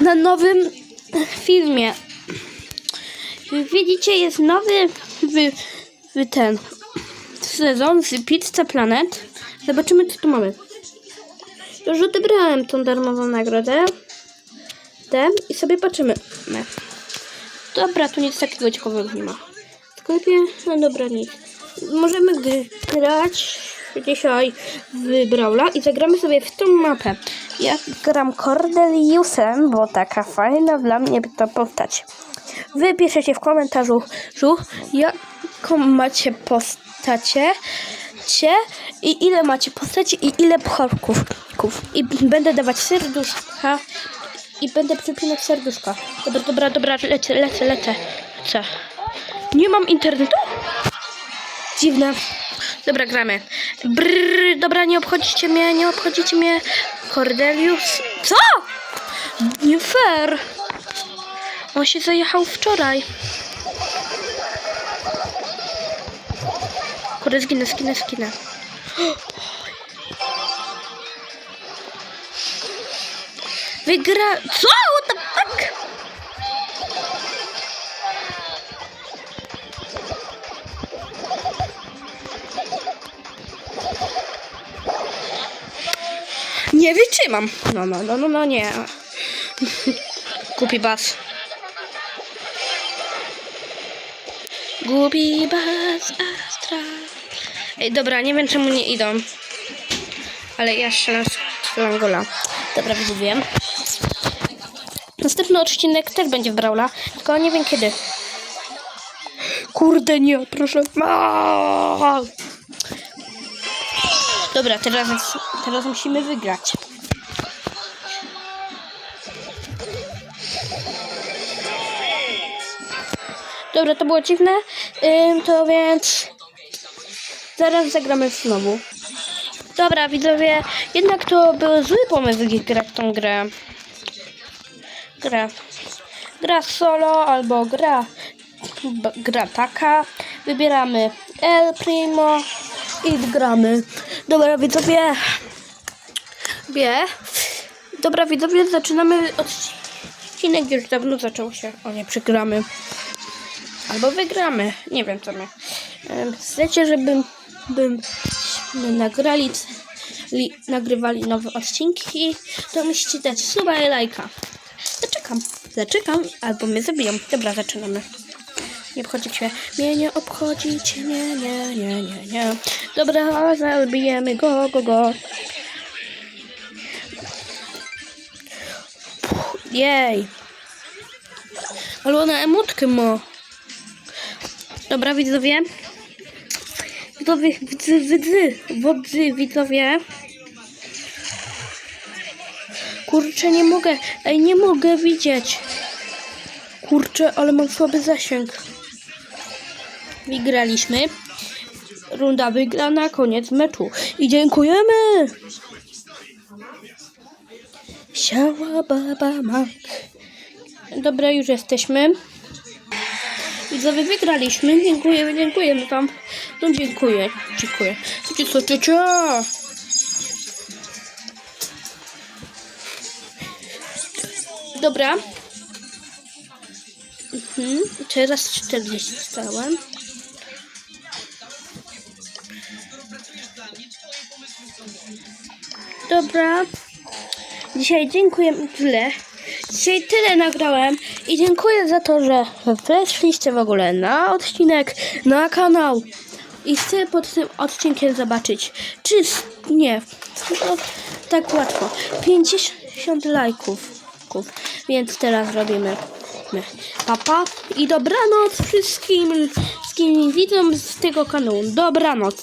na nowym filmie. Widzicie, jest nowy wy, wy ten sezon z Pizza Planet. Zobaczymy, co tu mamy. Już odebrałem tą darmową nagrodę. Tę i sobie patrzymy. Dobra, tu nic takiego ciekawego nie ma. W sklepie, no dobra, nic. Możemy grać dzisiaj w Brawla i zagramy sobie w tą mapę. Ja gram Cordeliusem, bo taka fajna dla mnie to postać. Wy piszecie w komentarzu, jaką macie postacie cie, i ile macie postaci i ile pchorków. I będę dawać serduszka i będę przypinać serduszka. Dobra, dobra, dobra, lecę, lecę, lecę. Co? Nie mam internetu? Dziwne. Dobra, gramy. Brrr, dobra, nie obchodzicie mnie, nie obchodzicie mnie. Cordelius. Co? Nie fair. On się zajechał wczoraj. Kurde, zginę, zginę, zginę. Wygra... Co? What the fuck? Nie wytrzymam. No, no, no, no, no, nie. Głupi bas. Głupi bas Astra. Ej, dobra, nie wiem czemu nie idą. Ale ja strzelam, strzelam gola. Dobra, wiem. Następny odcinek też będzie w Brawla, tylko nie wiem kiedy. Kurde, nie, proszę. Aaaa! Dobra, teraz, teraz musimy wygrać. Dobra, to było dziwne. Ym, to więc zaraz zagramy znowu. Dobra, widzowie, jednak to był zły pomysł grać tą grę. Gra. Gra solo albo gra gra taka. Wybieramy El Primo i gramy. Dobra, widzowie. Wie. Dobra, widzowie, zaczynamy odcinek. Już dawno zaczął się. O nie, przegramy. Albo wygramy. Nie wiem co my. Chcecie, żebym bym nagrali, li, nagrywali nowe odcinki, to musicie dać suba i lajka. Zaczekam. Zaczekam, albo mnie zabiją. Dobra, zaczynamy. Nie obchodzicie. Mnie nie obchodzicie. Nie, nie, nie, nie, nie. Dobra, zabijemy go, go, go. Puh, Jej. Ale ona emotkę ma. Dobra, widzowie. Widzowie, widzy, widzy, wodzy, widzowie. Kurczę, nie mogę. Ej, nie mogę widzieć. Kurczę, ale mam słaby zasięg. Wygraliśmy. Runda wygrana, koniec meczu. I dziękujemy! Siała baba mak. Dobra, już jesteśmy. Widzowie, wygraliśmy. Dziękujemy, dziękujemy wam. No dziękuję, dziękuję. Co, ciocia? Dobra. Mhm. Teraz 40 stałem. Dobra. Dzisiaj dziękuję tyle. Dzisiaj tyle nagrałem i dziękuję za to, że weszliście w ogóle na odcinek, na kanał. I chcę pod tym odcinkiem zobaczyć, czy nie, to tak łatwo. 50 lajków. Więc teraz robimy my. papa i dobranoc wszystkim, wszystkim widzom z tego kanału. Dobranoc.